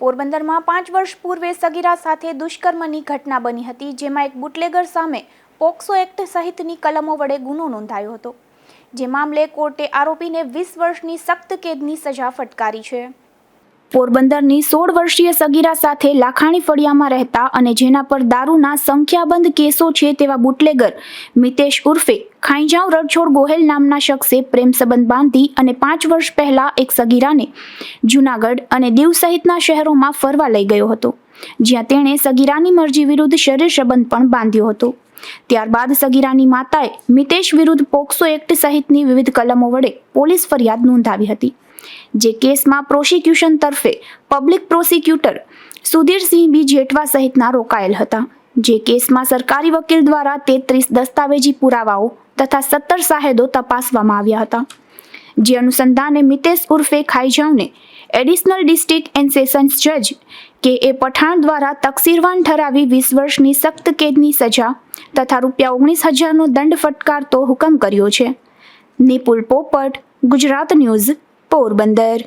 પોરબંદરમાં પાંચ વર્ષ પૂર્વે સગીરા સાથે દુષ્કર્મની ઘટના બની હતી, જેમાં એક બુટલેગર સામે પોક્સો એક્ટ સહિતની કલમો વડે ગુનો નોંધાયો હતો. જે મામલે કોર્ટે આરોપીને વીસ વર્ષની સખ્ત કેદની સજા ફટકારી છે. પોરબંદરની સોળ વર્ષીય સગીરા સાથે લાખાણી ફળિયામાં રહેતા અને જેના પર દારૂના સંખ્યાબંધ કેસો છે તેવા બુટલેગર મિતેશ ઉર્ફે ખાઈજાવ રણછોડ ગોહેલ નામના શખ્સે પ્રેમ સંબંધ બાંધી અને પાંચ વર્ષ પહેલા એક સગીરાને જૂનાગઢ અને દીવ સહિતના શહેરોમાં ફરવા લઈ ગયો હતો, જ્યાં તેણે સગીરાની મરજી વિરુદ્ધ શરીર સંબંધ પણ બાંધ્યો હતો. ત્યારબાદ સગીરાની માતાએ મિતેશ વિરુદ્ધ પોક્સો એક્ટ સહિતની વિવિધ કલમો વડે પોલીસ ફરિયાદ નોંધાવી હતી, જે કેસમાં પ્રોસિક્યુશન તરફે public prosecutor Sudhirsinh B Jethwa સહિતના રોકાયેલ હતા, જે કેસમાં સરકારી વકીલ દ્વારા તેત્રીસ દસ્તાવેજી પુરાવાઓ તથા સત્તર સાહેદો તપાસવામાં આવ્યા હતા. જે અનુસંધાને મિતેશ ઉર્ફે ખાઈજાવને એડિશનલ ડિસ્ટ્રિક્ટ એન્ડ સેશન્સ જજ કે એ પઠાણ દ્વારા તકસીરવાન ઠરાવી વીસ વર્ષની સખ્ત કેદની સજા તથા રૂપિયા ઓગણીસ હજારનો દંડ ફટકારતો હુકમ કર્યો છે. નિપુલ પોપટ, ગુજરાત ન્યૂઝ, પોરબંદર.